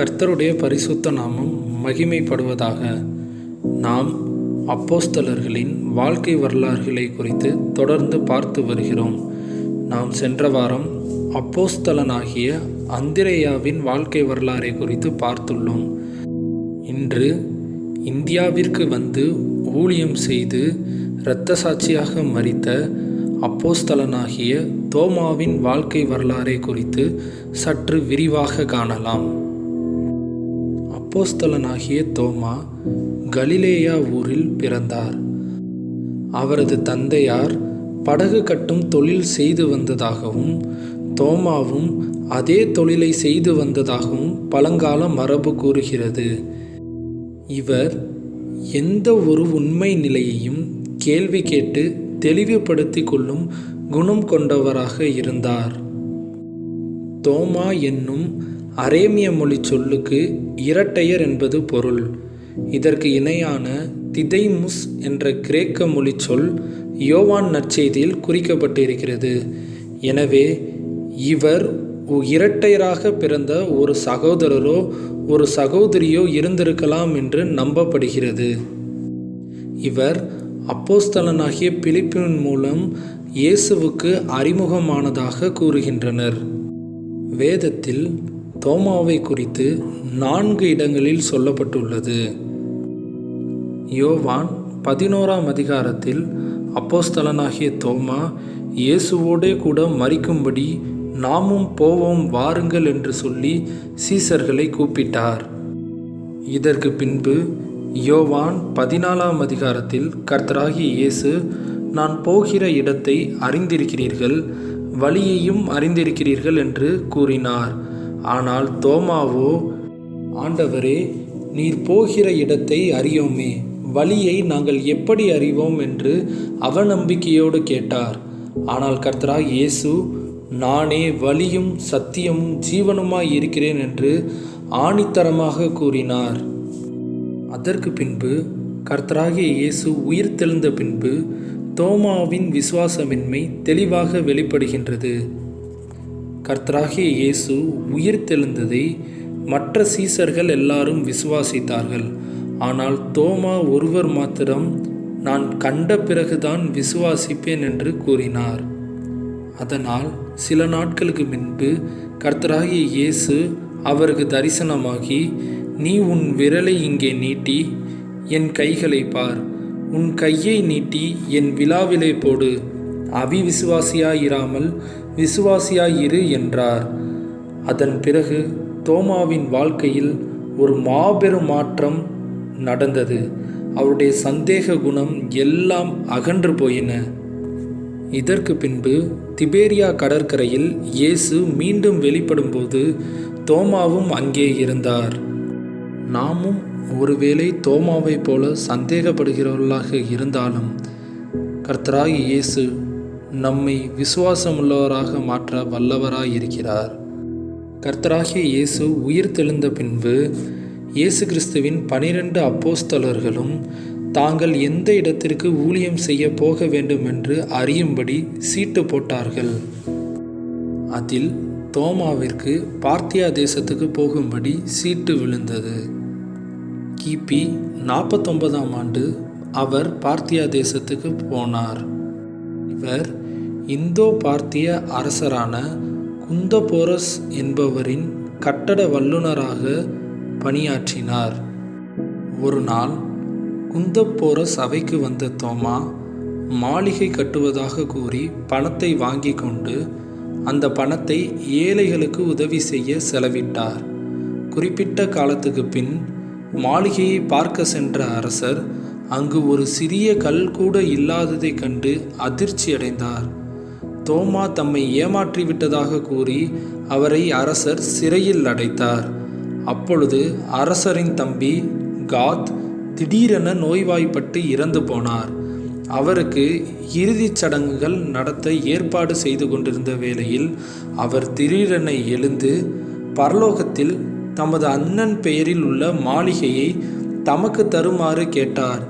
கர்த்தருடைய பரிசுத்த நாமம் மகிமைப்படுவதாக. நாம் அப்போஸ்தலர்களின் வாழ்க்கை வரலாறுகளை குறித்து தொடர்ந்து பார்த்து வருகிறோம். நாம் சென்ற வாரம் அப்போஸ்தலனாகிய அந்திரேயாவின் வாழ்க்கை வரலாறை குறித்து பார்த்துள்ளோம். இன்று இந்தியாவிற்கு வந்து ஊழியம் செய்து இரத்த சாட்சியாக மறித்த அப்போஸ்தலனாகிய தோமாவின் வாழ்க்கை வரலாறை குறித்து சற்று விரிவாக காணலாம். அப்போஸ்தலனாகிய தோமா கலிலேயா ஊரில் பிறந்தார். அவரது தந்தையார் படகு கட்டும் தொழில் செய்து வந்ததாகவும் தோமாவும் அதே தொழிலை செய்து வந்ததாகவும் பழங்கால மரபு கூறுகிறது. இவர் எந்த ஒரு உண்மை நிலையையும் கேள்வி கேட்டு தெளிவுபடுத்தி கொள்ளும் குணம் கொண்டவராக இருந்தார். தோமா என்னும் அரேமிய மொழி சொல்லுக்கு இரட்டையர் என்பது பொருள். இதற்கு இணையான திதைமுஸ் என்ற கிரேக்க மொழி சொல் யோவான் நற்செய்தியில் குறிக்கப்பட்டிருக்கிறது. எனவே இவர் இரட்டையராக பிறந்த ஒரு சகோதரரோ ஒரு சகோதரியோ இருந்திருக்கலாம் என்று நம்பப்படுகிறது. இவர் அப்போஸ்தலனாகிய பிலிப்பின் மூலம் இயேசுவுக்கு அறிமுகமானதாக கூறுகின்றனர். வேதத்தில் தோமாவை குறித்து நான்கு இடங்களில் சொல்லப்பட்டுள்ளது. யோவான் பதினோராம் அதிகாரத்தில் அப்போஸ்தலனாகிய தோமா இயேசுவோடே கூட மறிக்கும்படி நாமும் போவோம் வாருங்கள் என்று சொல்லி சீசர்களை கூப்பிட்டார். இதற்கு பின்பு யோவான் பதினாலாம் அதிகாரத்தில் கர்த்தராகி இயேசு நான் போகிற இடத்தை அறிந்திருக்கிறீர்கள் வழியையும் அறிந்திருக்கிறீர்கள் என்று கூறினார். ஆனால் தோமாவோ ஆண்டவரே நீர் போகிற இடத்தை அறியோமே. வழியை நாங்கள் எப்படி அறிவோம்? என்று அவநம்பிக்கையோடு கேட்டார். ஆனால் கர்த்தரா இயேசு நானே வழியும் சத்தியமும் ஜீவனுமாய் இருக்கிறேன் என்று ஆணித்தரமாக கூறினார். அதற்கு பின்பு கர்த்தராகிய இயேசு உயிர் தெழுந்த பின்பு தோமாவின் விசுவாசமின்மை தெளிவாக வெளிப்படுகின்றது. கர்த்தராகிய இயேசு உயிர் தெழுந்ததை மற்ற சீசர்கள் எல்லாரும் விசுவாசித்தார்கள். ஆனால் தோமா ஒருவர் மாத்திரம் நான் கண்ட பிறகுதான் விசுவாசிப்பேன் என்று கூறினார். அதனால் சில நாட்களுக்கு முன்பு கர்த்தராகிய இயேசு அவருக்கு தரிசனமாகி நீ உன் விரலை இங்கே நீட்டி என் கைகளை பார். உன் கையை நீட்டி என் விழாவிலே போடு. அவிவிசுவாசியாயிராமல் விசுவாசியாயிரு என்றார். அதன் பிறகு தோமாவின் வாழ்க்கையில் ஒரு மாபெரும் மாற்றம் நடந்தது. அவருடைய சந்தேக குணம் எல்லாம் அகன்று போயின. இதற்கு பின்பு திபேரியா கடற்கரையில் இயேசு மீண்டும் வெளிப்படும்போது தோமாவும் அங்கே இருந்தார். நாமும் ஒருவேளை தோமாவைப் போல சந்தேகப்படுகிறவர்களாக இருந்தாலும் கர்த்தராகி இயேசு நம்மை விசுவாசமுள்ளவராக மாற்ற வல்லவராய் இருக்கிறார் கர்த்தராகிய இயேசு உயிர் தெழுந்த பின்பு இயேசு கிறிஸ்துவின் பனிரெண்டு அப்போஸ்தலர்களும் தாங்கள் எந்த இடத்திற்கு ஊழியம் செய்ய போக வேண்டும் என்று அறியும்படி சீட்டு போட்டார்கள். அதில் தோமாவிற்கு பார்த்தியா தேசத்துக்கு போகும்படி சீட்டு விழுந்தது. கிபி நாற்பத்தொன்பதாம் ஆண்டு அவர் பார்த்தியா தேசத்துக்கு போனார். இவர் இந்தோ பார்த்திய அரசரான குந்தபோரஸ் என்பவரின் கட்டட வல்லுனராக பணியாற்றினார். ஒரு நாள் குந்தப்போரஸ் அவைக்கு வந்த தோமா மாளிகை கட்டுவதாக கூறி பணத்தை வாங்கி கொண்டு அந்த பணத்தை ஏழைகளுக்கு உதவி செய்ய செலவிட்டார். குறிப்பிட்ட காலத்துக்கு பின் மாளிகையை பார்க்க சென்ற அரசர் அங்கு ஒரு சிறிய கல் கூட இல்லாததைக் கண்டு அதிர்ச்சி அடைந்தார் தோமா தம்மை ஏமாற்றி விட்டதாக கூறி அவரை அரசர் சிறையில் அடைத்தார். அப்பொழுது அரசரின் தம்பி காத் திடீரென நோய்வாய்ப்பட்டு இறந்து போனார். அவருக்கு இறுதிச் சடங்குகள் நடத்த ஏற்பாடு செய்து கொண்டிருந்த வேளையில் அவர் திடீரென எழுந்து பரலோகத்தில் தமது அண்ணன் பெயரில் உள்ள மாளிகையை தமக்கு தருமாறு கேட்டார்.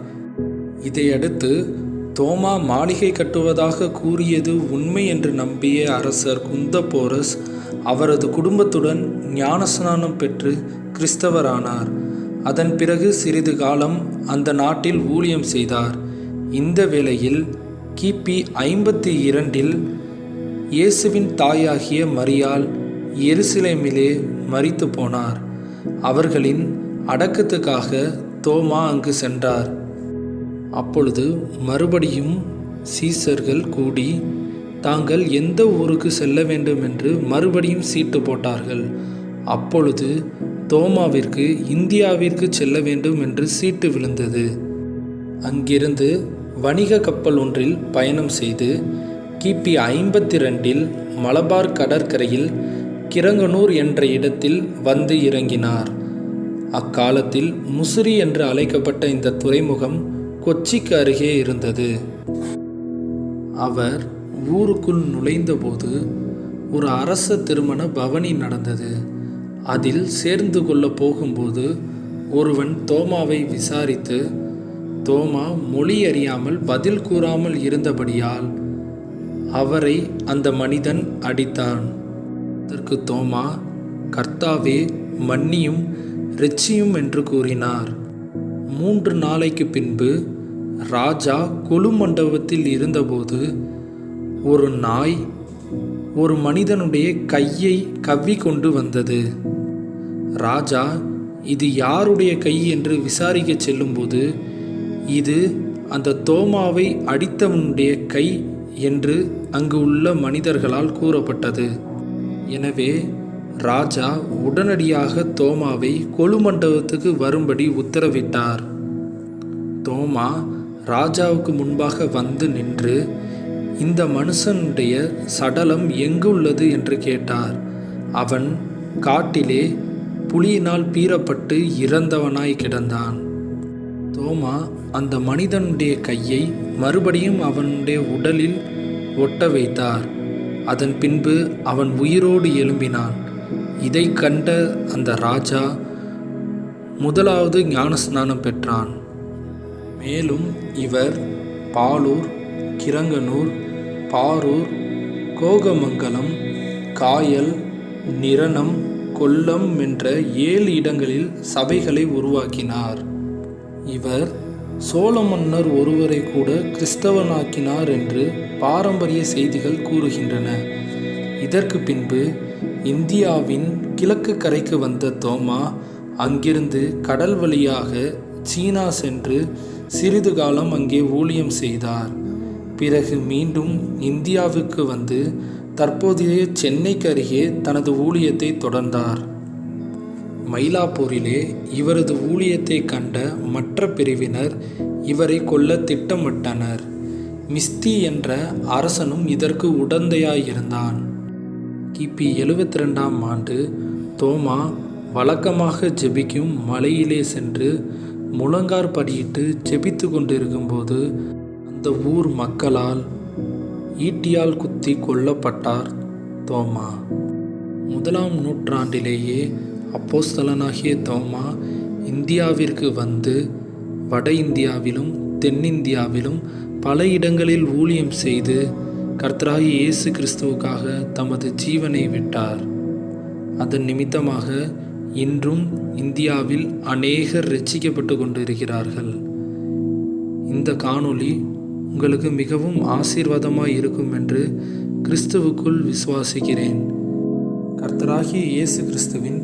இதையடுத்து தோமா மாளிகை கட்டுவதாக கூறியது உண்மை என்று நம்பிய அரசர் குந்தபோரஸ் அவரது குடும்பத்துடன் ஞானஸ்நானம் பெற்று கிறிஸ்தவரானார். அதன் பிறகு சிறிது காலம் அந்த நாட்டில் ஊழியம் செய்தார். இந்த வேளையில் கிபி ஐம்பத்தி இரண்டில் இயேசுவின் தாயாகிய மரியால் எருசலேமிலே மறித்து போனார். அவர்களின் அடக்கத்துக்காக தோமா அங்கு சென்றார். அப்பொழுது மறுபடியும் சீசர்கள் கூடி தாங்கள் எந்த ஊருக்கு செல்ல வேண்டும் என்று மறுபடியும் சீட்டு போட்டார்கள். அப்பொழுது தோமாவிற்கு இந்தியாவிற்கு செல்ல வேண்டும் என்று சீட்டு விழுந்தது. அங்கிருந்து வணிக கப்பல் ஒன்றில் பயணம் செய்து கிபி ஐம்பத்தி ரெண்டில் மலபார் கடற்கரையில் கிரங்கனூர் என்ற இடத்தில் வந்து இறங்கினார். அக்காலத்தில் முசிறி என்று அழைக்கப்பட்ட இந்த துறைமுகம் கொச்சிக்கு அருகே இருந்தது. அவர் ஊருக்குள் நுழைந்தபோது ஒரு அரச திருமண பவனி நடந்தது. அதில் சேர்ந்து கொள்ள போகும்போது ஒருவன் தோமாவை விசாரித்து தோமா மொழி அறியாமல் பதில் கூறாமல் இருந்தபடியால் அவரை அந்த மனிதன் அடித்தான். அதற்கு தோமா கர்த்தாவே மன்னியும் ரிச்சியும் என்று கூறினார். மூன்று நாளைக்கு பின்பு ராஜா கொலு மண்டபத்தில் இருந்தபோது ஒரு நாய் ஒரு மனிதனுடைய கையை கவ்வி கொண்டு வந்தது. ராஜா இது யாருடைய கை என்று விசாரிக்கச் செல்லும்போது இது அந்த தோமாவை அடித்தவனுடைய கை என்று அங்கு உள்ள மனிதர்களால் கூறப்பட்டது. எனவே ராஜா உடனடியாக தோமாவை கொலுமண்டபத்துக்கு வரும்படி உத்தரவிட்டார். தோமா ராஜாவுக்கு முன்பாக வந்து நின்று இந்த மனுஷனுடைய சடலம் எங்கு உள்ளது என்று கேட்டார். அவன் காட்டிலே புலியினால் பீறப்பட்டு இறந்தவனாய் கிடந்தான். தோமா அந்த மனிதனுடைய கையை மறுபடியும் அவனுடைய உடலில் ஒட்ட வைத்தார். அதன் பின்பு அவன் உயிரோடு எழும்பினான். இதை கண்ட அந்த ராஜா முதலாவது ஞானஸ்நானம் பெற்றான். மேலும் இவர் பாலூர் கிரங்கனூர் பாரூர் கோகமங்கலம் காயல் நிரணம் கொல்லம் என்ற ஏழு இடங்களில் சபைகளை உருவாக்கினார். இவர் சோழ மன்னர் ஒருவரை கூட கிறிஸ்தவனாக்கினார் என்று பாரம்பரிய செய்திகள் கூறுகின்றன. இதற்கு பின்பு இந்தியாவின் கிழக்கு கரைக்கு வந்த தோமா அங்கிருந்து கடல் வழியாக சீனா சென்று சிறிது காலம் அங்கே ஊழியம் செய்தார். பிறகு மீண்டும் இந்தியாவுக்கு வந்து தற்போதைய சென்னைக்கு அருகே தனது ஊழியத்தை தொடர்ந்தார். மயிலாப்பூரிலே இவரது ஊழியத்தை கண்ட மற்ற பிரிவினர் இவரை கொல்ல திட்டமிட்டனர். மிஸ்தி என்ற அரசனும் இதற்கு உடந்தையாயிருந்தான். கிபி எழுபத்தி ரெண்டாம் ஆண்டு தோமா வழக்கமாக ஜெபிக்கும் மலையிலே சென்று முழங்கார் படியிட்டு ஜெபித்து கொண்டிருக்கும்போது அந்த ஊர் மக்களால் ஈட்டியால் குத்தி கொல்லப்பட்டார் தோமா. முதலாம் நூற்றாண்டிலேயே அப்போஸ்தலனாகிய தோமா இந்தியாவிற்கு வந்து வட இந்தியாவிலும் தென்னிந்தியாவிலும் பல இடங்களில் ஊழியம் செய்து கர்த்தராகி இயேசு கிறிஸ்துவுக்காக தமது ஜீவனை விட்டார். அதன் நிமித்தமாக இன்றும் இந்தியாவில் அநேகர் ரட்சிக்கப்பட்டு கொண்டிருக்கிறார்கள். இந்த காணொளி உங்களுக்கு மிகவும் ஆசீர்வாதமாக இருக்கும் என்று கிறிஸ்துவுக்குள் விசுவாசிக்கிறேன். கர்த்தராகிய இயேசு கிறிஸ்துவின்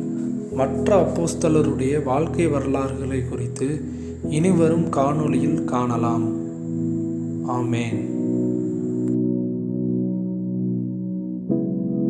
மற்ற அப்போஸ்தலருடைய வாழ்க்கை வரலாறுகளை குறித்து இனிவரும் காணொளியில் காணலாம். ஆமேன்.